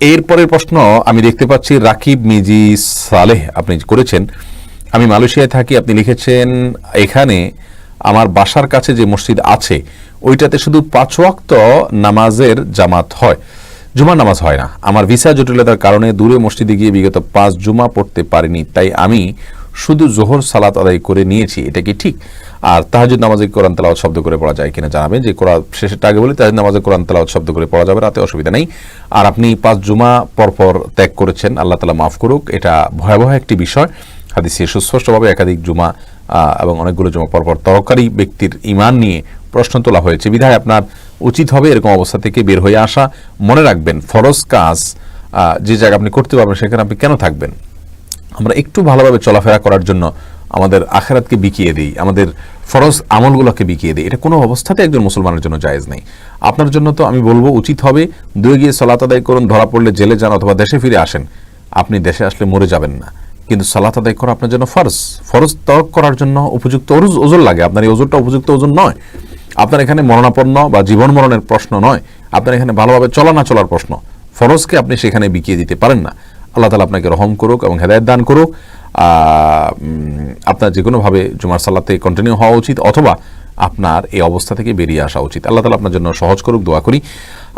এরপরের প্রশ্ন আমি দেখতে পাচ্ছি রাকিব মিজি সালেহ আপনি করেছেন। আমি মালয়েশিয়ায় থাকি, আপনি লিখেছেন, এখানে আমার বাসার কাছে যে মসজিদ আছে, ওইটাতে শুধু পাঁচ ওয়াক্ত নামাজের জামাত হয়। জুমা নামাজ হয় না। আমার ভিসা জটিলতার কারণে দূরে মসজিদে গিয়ে বিগত পাঁচ জুমা পড়তে পারিনি। তাই আমি শুধু জোহর সালাত আদায় করে নিয়েছি, এটা কি ঠিক? আর তাহাজুদ নামাজে কোরআন তেলাওয়াত শব্দ করে পড়া যায় কিনা জানাবেন যে কোরআন শেষেরটা আগে বলি, তাহাজুদ নামাজে কোরআন তেলাওয়াত শব্দ করে পড়া যাবে, রাতে অসুবিধা নেই। আর আপনি পাঁচ জুমা পরপর ত্যাগ করেছেন, আল্লাহ তালা মাফ করুক, এটা ভয়াবহ একটি বিষয়। হাদিসে সুস্পষ্টভাবে একাধিক জুমা এবং অনেকগুলো জমা পরপর তরকারি ব্যক্তির ইমান নিয়ে প্রশ্ন তোলা হয়েছে। বিধায় আপনার উচিত হবে এরকম অবস্থা থেকে বের হয়ে আসা। মনে রাখবেন, ফরজ কাজ যে জায়গা আপনি করতে পারবেন, সেখানে আপনি কেন থাকবেন? আমরা একটু ভালোভাবে চলাফেরা করার জন্য আমাদের আখেরাতকে বিকিয়ে দিই, আমাদের ফরজ আমলগুলোকে বিকিয়ে দিই। এটা কোনো অবস্থাতে একজন মুসলমানের জন্য জায়েজ নেই। আপনার জন্য তো আমি বলব উচিত হবে দূরে গিয়ে সলাত আদায় করুন, ধরা পড়লে জেলে যান অথবা দেশে ফিরে আসেন। আপনি দেশে আসলে মরে যাবেন না। কিন্তু সালাত আদায় করা আপনার জন্য ফরজ। ফরজ তরক করার জন্য উপযুক্ত ওরুজ- ওজন লাগে। আপনার এই ওজনটা উপযুক্ত ওজন নয়। আপনার এখানে মরণাপন্ন বা জীবন মরণের প্রশ্ন নয়। আপনার এখানে ভালোভাবে চলা না চলার প্রশ্ন। ফরজকে আপনি সেখানে বিকিয়ে দিতে পারেন না। আল্লাহ তালা আপনাকে রহম করুক এবং হেদায়ত দান করুক। আপনার যে কোনোভাবে জুমার সাল্লাতে কন্টিনিউ হওয়া উচিত অথবা আপনার এই অবস্থা থেকে বেরিয়ে আসা উচিত। আল্লাহ তালা আপনার জন্য সহজ করুক, দোয়া করি।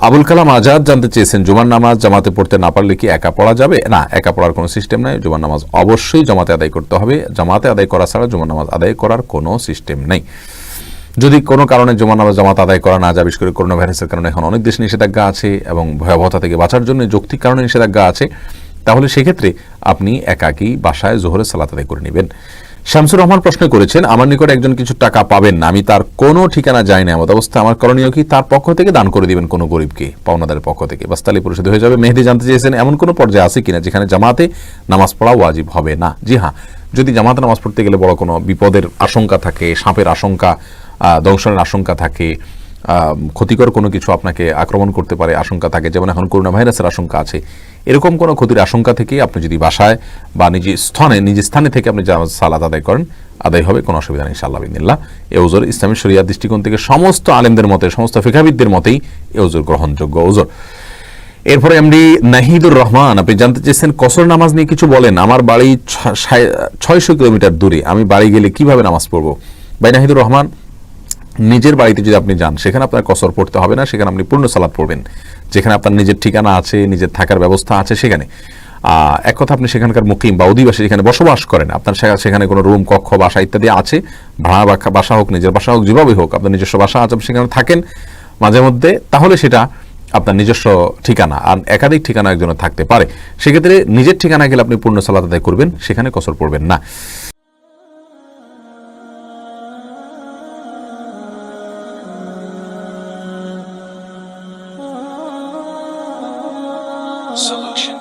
আবুল কালাম আজাদ জানতে চেয়েছেন, জুমার নামাজ জামাতে পড়তে না পারলে কি একা পড়া যাবে? না, একা পড়ার কোনো সিস্টেম নাই। জুমার নামাজ অবশ্যই জামাতে আদায় করতে হবে। জামাতে আদায় করা ছাড়া জুমার নামাজ আদায় করার কোনো সিস্টেম নেই। যদি কোনো কারণে জমা নামাজ জামাত আদায় করা না যায়, বিশেষ করে করোনা ভাইরাসের কারণে এখন অনেক দেশে নিষেধাজ্ঞা আছে এবং ভয়াবহতা থেকে বাঁচার জন্য যৌক্তিক কারণে নিষেধাজ্ঞা আছে। তাহলে সেক্ষেত্রে আপনি একাকী বাসায় জোহরের সালাত আদায় করে নেবেন। শামসুর রহমান প্রশ্ন করেছেন, আমার নিকট একজন কিছু টাকা পাবেন না, আমি তার কোনো ঠিকানা যাই না, এমত অবস্থা। আমার করণীয় কি? তার পক্ষ থেকে দান করে দিবেন কোনো গরিবকে, পাওনাদারের পক্ষ থেকে। বাস্তালি পরিশোধ হয়ে যাবে। মেহেদি জানতে চেয়েছেন, এমন কোনো পর্যায়ে আছে কিনা যেখানে জামাতে নামাজ পড়া ওয়াজিব হবে না? জি হ্যাঁ যদি জামাতে নামাজ পড়তে গেলে বড় কোনো বিপদের আশঙ্কা থাকে, সাপের আশঙ্কা দংশনের আশঙ্কা থাকে ক্ষতিকর কোনো কিছু আপনাকে আক্রমণ করতে পারে, আশঙ্কা থাকে। যেমন এখন করোনা ভাইরাসের আশঙ্কা আছে। এরকম কোনো ক্ষতির আশঙ্কা থেকে আপনি যদি বাসায় বা নিজের স্থানে নিজের স্থানে থেকে আপনি জামাত সালাত আদায় করেন, আদায় হবে, কোনো অসুবিধা নেই, ইনশাআল্লাহ বিদিল্লাহ এ ওজোর ইসলামী শরিয়ার দৃষ্টিকোণ থেকে সমস্ত আলেমদের মতে, সমস্ত ফিকাবিদদের মতেই এ ওজোর গ্রহণযোগ্য ওজোর। এরপরে এমডি নাহিদুর রহমান, আপনি জানতে চেয়েছেন, কসর নামাজ নিয়ে কিছু বলেন। আমার বাড়ি ছয়শো কিলোমিটার দূরে। আমি বাড়ি গেলে কীভাবে নামাজ পড়ব? ভাই নাহিদুর রহমান নিজের বাড়িতে যদি আপনি যান, সেখানে আপনার কসর পড়তে হবে না, সেখানে আপনি পূর্ণ সালাদ পড়বেন। যেখানে আপনার নিজের ঠিকানা আছে, নিজের থাকার ব্যবস্থা আছে, সেখানে। এক কথা আপনি সেখানকার মুকিম বা অধিবাসী যেখানে বসবাস করেন, আপনার সেখানে কোনো রুম, কক্ষ, বাসা ইত্যাদি আছে, ভাড়া বাসা- বাসা হোক, নিজের বাসা হোক যেভাবে হোক, আপনার নিজস্ব বাসা আছে সেখানে থাকেন মাঝে মধ্যে, তাহলে সেটা আপনার নিজস্ব ঠিকানা, আর একাধিক ঠিকানা একজনের থাকতে পারে। সেক্ষেত্রে নিজের ঠিকানা গেলে আপনি পূর্ণ সালাত আদায় করবেন, সেখানে কসর পড়বেন না। solution.